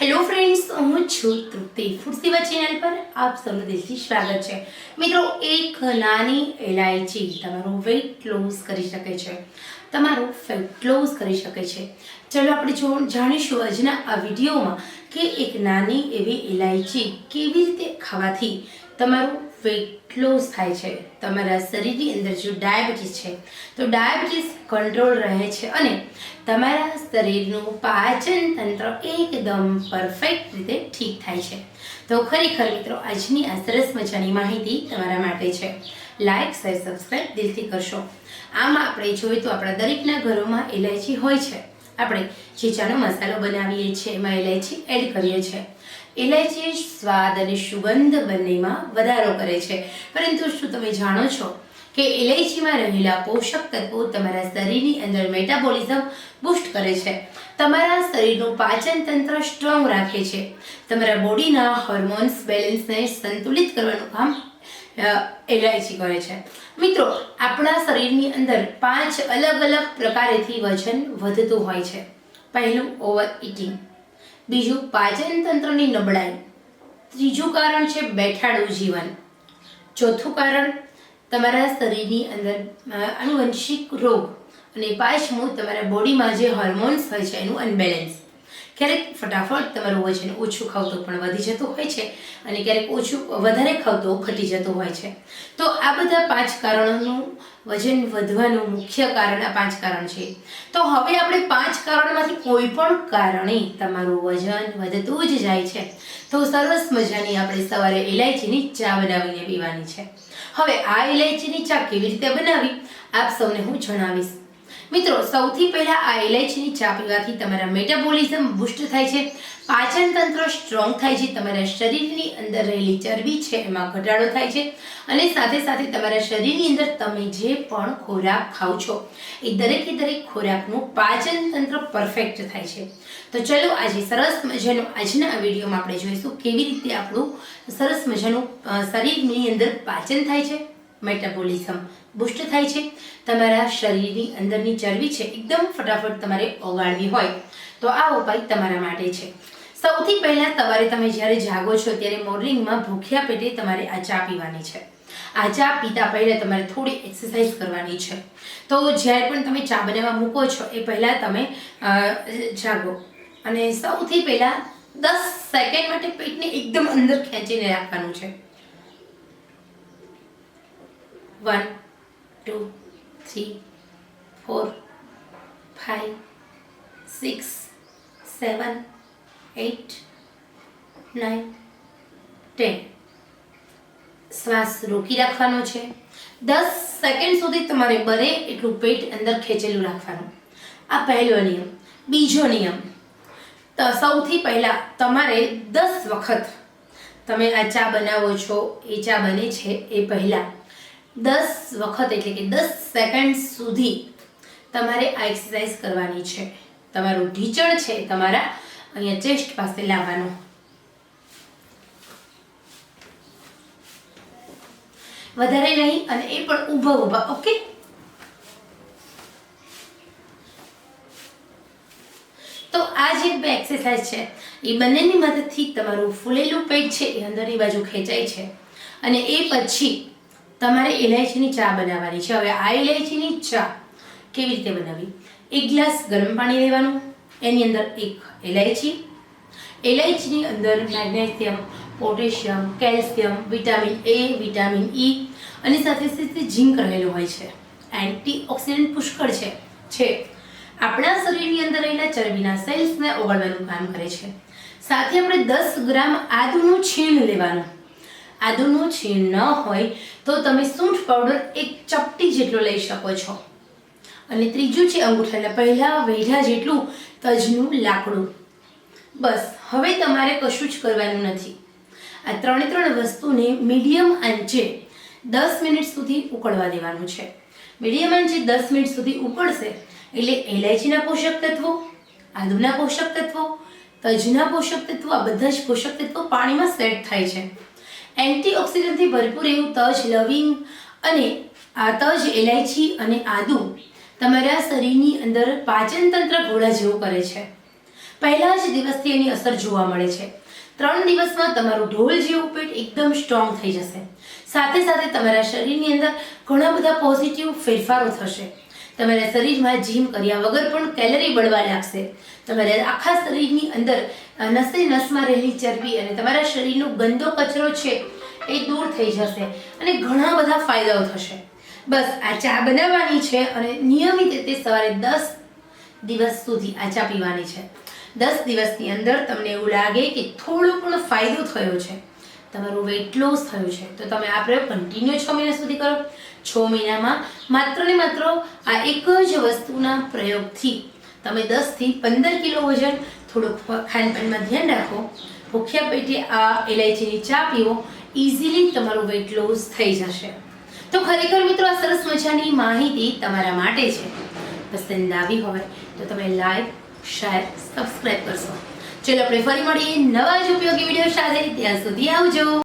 Hello friends હું છું તૃપ્તિ food સેવા ચેનલ પર આપ સૌનું દિલથી સ્વાગત છે. મિત્રો, એક નાની એલાયચી તમારું વેઇટ લોસ કરી શકે છે. તમારું ફેટ લોસ કરી શકે છે. ચલો આપણે જો જાણીશું આજના આ વિડીયોમાં કે એક નાની એવી એલાયચી કેવી રીતે ખાવાથી તમારું વેઇટ લોસ થાય છે. તમારા શરીરની અંદર જો ડાયાબિટીસ છે, તો ડાયાબિટીસ કંટ્રોલ રહે છે અને તમારા શરીરનું પાચન તંત્ર એકદમ પરફેક્ટ રીતે ઠીક થાય છે. તો ખરેખર મિત્રો, આજની આ સરસ મજાની માહિતી તમારા માટે છે. લાઇક શેર સબસ્ક્રાઈબ દિલથી કરશો. આમાં આપણે જોઈએ તો આપણા દરેકના ઘરોમાં ઇલાયચી હોય છે. આપણે જે ચાનો મસાલો બનાવીએ છીએ, એમાં ઇલાયચી એડ કરીએ છીએ. ઇલાયચી સ્વાદ અને સુગંધ બંનેમાં વધારો કરે છે. પરંતુ શું તમે જાણો છો કે ઇલાયચીમાં રહેલા પોષક તત્વો તમારા શરીરની અંદર મેટાબોલિઝમ બૂસ્ટ કરે છે? તમારા શરીરનું પાચન તંત્ર સ્ટ્રોંગ રાખે છે. તમારા બોડીના હોર્મોન્સ બેલેન્સને સંતુલિત કરવાનું કામ અ, ઇલાયચી કરે છે. મિત્રો આપણા શરીરની અંદર પાંચ અલગ અલગ પ્રકારેથી વજન વધતું હોય છે. પહેલું ઓવર ઇટિંગ બીજું પાચન તંત્રની નબળાઈ. ત્રીજું કારણ છે બેઠાડું જીવન. ચોથું કારણ તમારા શરીરની અંદર આનુવંશિક રોગ અને પાંચમું તમારા બોડીમાં જે હોર્મોન્સ હોય છે એનું અનબેલેન્સ ક્યારેક ફટાફટ તમારું વજન ઓછું ખાવતું પણ વધી જતું હોય છે અને ક્યારેક ઓછું, વધારે ખાવતું ઘટી જતું હોય છે. તો આ બધા પાંચ કારણોનું વજન વધવાનું મુખ્ય કારણ આ પાંચ કારણ છે. તો હવે આપણે પાંચ કારણમાંથી કોઈ પણ કારણે તમારું વજન વધતું જ જાય છે. તો સરસ મજાની આપણે સવારે ઇલાયચીની ચા બનાવીને પીવાની છે. હવે આ ઇલાયચીની ચા કેવી રીતે બનાવી? આપ સૌને હું જણાવીશ. મિત્રો, સૌથી પહેલા આ ઇલાયચીની ચા પીવાથી તમારા મેટાબોલિઝમ બુસ્ટ થાય છે, પાચન તંત્ર સ્ટ્રોંગ થાય છે, તમારા શરીરની અંદર રહેલી ચરબી છે એમાં ઘટાડો થાય છે અને સાથે સાથે તમારા શરીરની અંદર તમે જે પણ ખોરાક ખાઓ છો એ દરેકે દરેક ખોરાકનું પાચન તંત્ર પરફેક્ટ થાય છે. તો ચલો આજે સરસ મજાનું આજના વિડીયોમાં આપણે જોઈશું કેવી રીતે આપણું સરસ મજાનું શરીરની અંદર પાચન થાય છે. મેટાબોલિઝમ બુસ્ટ થાય છે. તમારા શરીરની અંદરની ચરબી છે, એકદમ ફટાફટ તમારે ઓગાળવી હોય તો આ ઉપાય તમારા માટે છે. સૌથી પહેલાં સવારે તમે જ્યારે જાગો છો, ત્યારે મોર્નિંગમાં ભૂખ્યા પેટે તમારે આ ચા પીવાની છે. આ ચા પીતા પહેલાં તમારે થોડી એક્સરસાઇઝ કરવાની છે. તો જ્યારે પણ તમે ચા બનાવવા મૂકો છો, એ પહેલાં તમે જાગો. અને સૌથી પહેલાં દસ સેકન્ડ માટે પેટને એકદમ અંદર ખેંચીને રાખવાનું છે. One two three four five six seven eight nine ten શ્વાસ રોકી રાખવાનો છે. દસ સેકન્ડ સુધી તમારે બને એટલું પેટ અંદર ખેંચેલું રાખવાનું. આ પહેલો નિયમ. બીજો નિયમ. તો સૌથી પહેલાં તમારે દસ વખત તમે આ ચા બનાવો છો, એ ચા બને છે એ પહેલાં. દસ વખત એટલે કે દસ સેકન્ડ સુધી તમારે આ એક્સરસાઇઝ કરવાની છે. તમારું ઢીચણ છે તમારા અહીંયા ચેસ્ટ પાસે લાવવાનું. વધારે નહીં અને એ પણ ઊભા ઊભા, ઓકે? તો આ જે બે એક્સરસાઇઝ છે, એ બંનેની મદદથી તમારું ફૂલેલું પેટ છે એ અંદરની બાજુ ખેંચાય છે. અને એ પછી તમારે ઇલાયચીની ચા બનાવવાની છે. હવે આ ઇલાયચીની ચા કેવી રીતે બનાવવી? એક ગ્લાસ ગરમ પાણી લેવાનું, એની અંદર એક ઇલાયચી ઇલાયચીની અંદર magnesium, potassium, calcium, vitamin A, vitamin E અને સાથે સાથે ઝીંક રહેલું હોય છે. એન્ટી ઓક્સિડન્ટ પુષ્કળ છે. છે. આપણા શરીરની અંદર રહેલા ચરબીના સેલ્સને ઓગળવાનું કામ કરે છે. સાથે આપણે દસ ગ્રામ આદુનું છીણ લેવાનું. આદુનું છીણ ન હોય તો તમે સૂંઠ પાવડર એક ચપટી જેટલો લઈ શકો છો. અને ત્રીજું છે અંગૂઠાના પહેલાં વેઢા જેટલું તજનું લાકડું. બસ, હવે તમારે કશું જ કરવાનું નથી. આ ત્રણે ત્રણ વસ્તુને મીડિયમ આંચે દસ મિનિટ સુધી ઉકળવા દેવાનું છે. મીડિયમ આંચે દસ મિનિટ સુધી ઉકળશે એટલે એલાયચીના પોષક તત્વો, આદુના પોષક તત્વો, તજના પોષક તત્વો, આ બધા જ પોષક તત્વો પાણીમાં સેટ થાય છે. એન્ટીઓક્સિડન્ટથી ભરપૂર એવું તજ, લવિંગ અને આ તજ એલાયચી અને આદુ તમારા શરીરની અંદર પાચન તંત્ર ઘોડા જેવું કરે છે. પહેલા જ દિવસથી એની અસર જોવા મળે છે. ત્રણ દિવસમાં તમારું ઢોલ જેવું પેટ એકદમ સ્ટ્રોંગ થઈ જશે. સાથે સાથે તમારા શરીરની અંદર ઘણા બધા પોઝિટિવ ફેરફારો થશે. તમારા શરીરમાં જીમ કર્યા વગર પણ કેલરી બળવા લાગશે. તમારા આખા શરીરની અંદર નસે નસમાં રહેલી ચરબી અને તમારા શરીરનો ગંદો કચરો છે એ દૂર થઈ જશે અને ઘણા બધા ફાયદાઓ થશે. બસ, આ ચા બનાવવાની છે અને નિયમિત રીતે સવારે દસ દિવસ સુધી આ ચા પીવાની છે. દસ દિવસની અંદર તમને એવું લાગે કે થોડો પણ ફાયદો થયો છે. તમારું વેઇટ લોસ થયું છે. તો તમે આ પ્રયોગ કન્ટિન્યુ છ મહિના સુધી કરો. છ મહિનામાં માત્ર ને માત્ર આ એક જ વસ્તુના પ્રયોગથી તમે દસથી પંદર કિલો વજન થોડુંક ખાનપાનમાં ધ્યાન રાખો. ભૂખ્યા પેટે આ ઇલાયચીની ચા પીવો ઇઝીલી તમારું વેઇટ લોસ થઈ જશે. તો ખરેખર મિત્રો આ સરસ મજાની માહિતી તમારા માટે છે. પસંદ આવી હોય તો તમે લાઈક શેર સબસ્ક્રાઈબ કરશો. ચલો આપણે ફરી મળીએ નવા જ ઉપયોગી વીડિયો સાથે. ત્યાં સુધી આવજો.